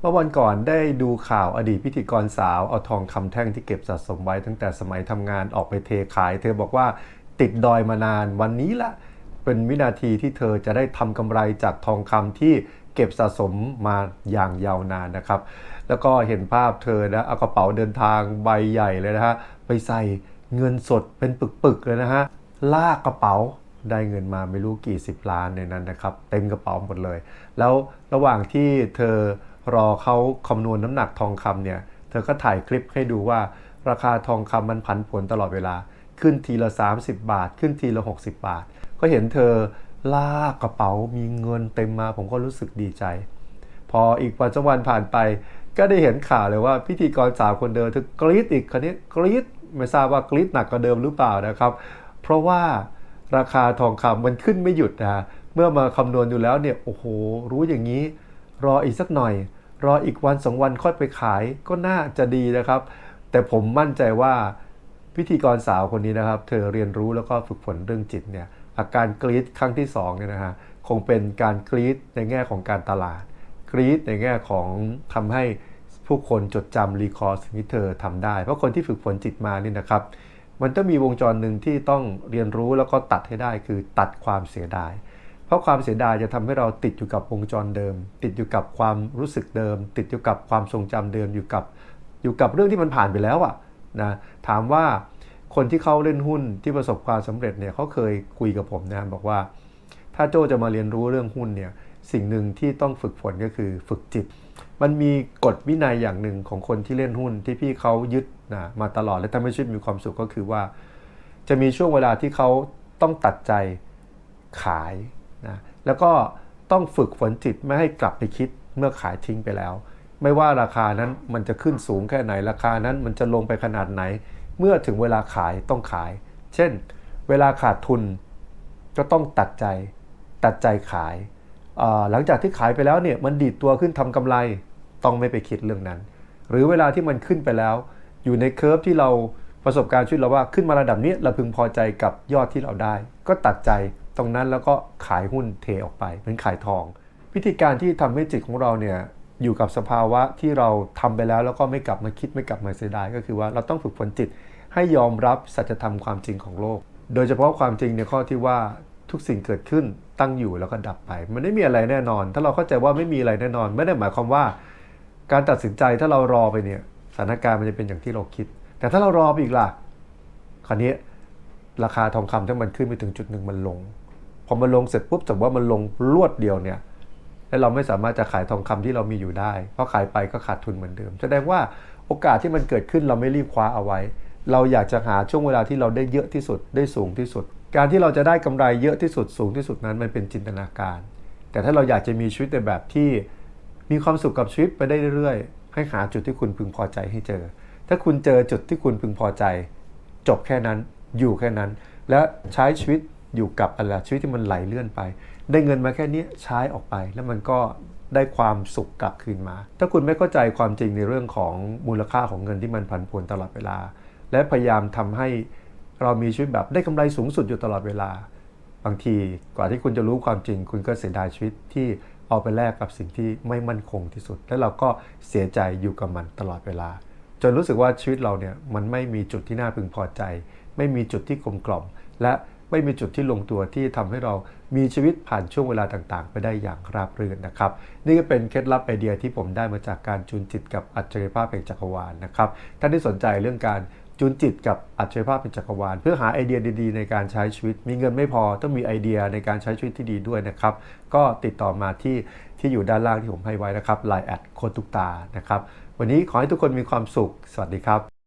เมื่อวันก่อนได้ดูข่าวอดีตพิธีกรสาว เอาทองคำแท่งที่เก็บสะสมไว้ตั้งแต่สมัยทำงานออกไปเทขาย เธอบอกว่าติดดอยมานานวันนี้ละ เป็นวินาทีที่เธอจะได้ทำกำไรจากทองคำที่เก็บสะสมมาอย่างยาวนานนะครับ แล้วก็เห็นภาพเธอนะเอากระเป๋าเดินทางใบใหญ่เลยนะฮะไปใส่เงินสดเป็นปึกๆเลยนะฮะลากกระเป๋าได้เงินมาไม่รู้กี่สิบล้านในนั้นนะครับ เต็มกระเป๋าหมดเลย แล้วระหว่างที่เธอ รอเขาคำนวณน้ำหนักทองคำเนี่ยเธอก็ถ่ายคลิปให้ดูว่าราคาทองคำมันผันผวนตลอดเวลา ขึ้นทีละ 30 บาท ขึ้นทีละ 60 บาท ก็เห็นเธอลากกระเป๋ามีเงินเต็มมาผมก็รู้สึกดีใจ พออีกวันสองวันผ่านไป ก็ได้เห็นข่าวเลยว่าพิธีกรสาวคนเดิมเธอกรี๊ดอีกคนนี้กรี๊ดไม่ทราบว่ากรี๊ดหนักกว่าเดิมหรือเปล่านะครับ เพราะว่าราคาทองคำมันขึ้นไม่หยุดนะเมื่อมาคำนวณอยู่แล้วเนี่ยโอ้โห รู้อย่างนี้ รออีกสักหน่อย รออีกวันสองวันค่อยไปขายก็น่าจะดีนะครับ แต่ผมมั่นใจว่าพิธีกรสาวคนนี้นะครับ เธอเรียนรู้แล้วก็ฝึกฝนเรื่องจิตเนี่ยอาการกรี๊ดครั้งที่สองเนี่ยนะฮะคงเป็นการกรี๊ดในแง่ของการตลาด กรี๊ดในแง่ของทำให้ผู้คนจดจำรีคอร์สิ่งที่เธอทำได้ เพราะคนที่ฝึกฝนจิตมานี่นะครับ มันต้องมีวงจรหนึ่งที่ต้องเรียนรู้แล้วก็ตัดให้ได้คือตัดความเสียดาย เพราะความเสียดายจะทำให้เราติดอยู่กับวงจรเดิม ติดอยู่กับความรู้สึกเดิม ติดอยู่กับความทรงจำเดิมอยู่กับอยู่กับเรื่องที่มันผ่านไปแล้วอะนะถามว่าคนที่เขาเล่นหุ้นที่ประสบความสำเร็จเนี่ยเขาเคยคุยกับผมนะบอกว่า ถ้าโจจะมาเรียนรู้เรื่องหุ้นเนี่ยสิ่งหนึ่งที่ต้องฝึกฝนก็คือฝึกจิต มันมีกฎวินัยอย่างหนึ่งของคนที่เล่นหุ้นที่พี่เขายึดนะมาตลอดและทำให้ชีวิตมีความสุขก็คือว่า จะมีช่วงเวลาที่เขาต้องตัดใจขาย นะแล้วก็ต้องฝึกฝนจิตไม่ให้กลับไปคิดเมื่อขายทิ้งไปแล้ว ไม่ว่าราคานั้นมันจะขึ้นสูงแค่ไหนราคานั้นมันจะลงไปขนาดไหน เมื่อถึงเวลาขายต้องขาย เช่น เวลาขาดทุนก็ต้องตัดใจ ตัดใจขาย หลังจากที่ขายไปแล้วเนี่ยมันดีดตัวขึ้นทำกำไรต้องไม่ไปคิดเรื่องนั้น หรือเวลาที่มันขึ้นไปแล้ว อยู่ในเคอร์ฟที่เราประสบการณ์ชีวิตเราว่าขึ้นมาระดับนี้เราพึงพอใจกับยอดที่เราได้ ก็ตัดใจ ตรงนั้นแล้วก็ขายหุ้นเทออกไปเหมือนขายทอง วิธีการที่ทำให้จิตของเราเนี่ยอยู่กับสภาวะที่เราทำไปแล้วแล้วก็ไม่กลับมาคิดไม่กลับมาเสียดายก็คือว่าเราต้องฝึกฝนจิตให้ยอมรับสัจธรรมความจริงของโลก โดยเฉพาะความจริงในข้อที่ว่าทุกสิ่งเกิดขึ้นตั้งอยู่แล้วก็ดับไป มันไม่มีอะไรแน่นอน ถ้าเราเข้าใจว่าไม่มีอะไรแน่นอน ไม่ได้หมายความว่า การตัดสินใจถ้าเรารอไปเนี่ยสถานการณ์มันจะเป็นอย่างที่เราคิด แต่ถ้าเรารอไปอีกล่ะคราวนี้ราคาทองคำถ้ามันขึ้นไปถึงจุดหนึ่งมันลง พอมันลงเสร็จปุ๊บสมมติว่ามันลงรวดเดียวเนี่ยแล้วเราไม่สามารถจะขายทองคำที่เรามีอยู่ได้ เพราะขายไปก็ขาดทุนเหมือนเดิม แสดงว่าโอกาสที่มันเกิดขึ้นเราไม่รีบคว้าเอาไว้ เราอยากจะหาช่วงเวลาที่เราได้เยอะที่สุดได้สูงที่สุด การที่เราจะได้กำไรเยอะที่สุดสูงที่สุดนั้นมันเป็นจินตนาการ แต่ถ้าเราอยากจะมีชีวิตในแบบที่มีความสุขกับชีวิตไปได้เรื่อยๆ ให้หาจุดที่คุณพึงพอใจให้เจอ ถ้าคุณเจอจุดที่คุณพึงพอใจ จบแค่นั้นอยู่แค่นั้น และใช้ชีวิต อยู่กับอะไรชีวิตที่มันไหลเลื่อนไป ได้เงินมาแค่นี้ใช้ออกไป แล้วมันก็ได้ความสุขกลับคืนมา ถ้าคุณไม่เข้าใจความจริงในเรื่องของมูลค่าของเงินที่มันผันผวนตลอดเวลา และพยายามทำให้เรามีชีวิตแบบได้กำไรสูงสุดอยู่ตลอดเวลา บางทีกว่าที่คุณจะรู้ความจริง คุณก็เสียดายชีวิตที่เอาไปแลกกับสิ่งที่ไม่มั่นคงที่สุด และเราก็เสียใจอยู่กับมันตลอดเวลา จนรู้สึกว่าชีวิตเราเนี่ยมันไม่มีจุดที่น่าพึงพอใจ ไม่มีจุดที่กลมกล่อมและ ไม่มีจุดที่ลงตัวที่ทำให้เรามีชีวิตผ่านช่วงเวลาต่างๆ ไปได้อย่างราบรื่นนะครับ นี่ก็เป็นเคล็ดลับไอเดียที่ผมได้มาจากการจูนจิตกับอัจฉริยภาพแห่งจักรวาลนะครับท่านที่สนใจเรื่องการจูนจิตกับอัจฉริยภาพแห่งจักรวาล เพื่อหาไอเดียดีๆ ในการใช้ชีวิต มีเงินไม่พอต้องมีไอเดียในการใช้ชีวิตที่ดีด้วยนะครับ ก็ติดต่อมาที่ที่อยู่ด้านล่างที่ผมให้ไว้นะครับ Line แอดโคตุกตานะครับ วันนี้ขอให้ทุกคนมีความสุข สวัสดีครับ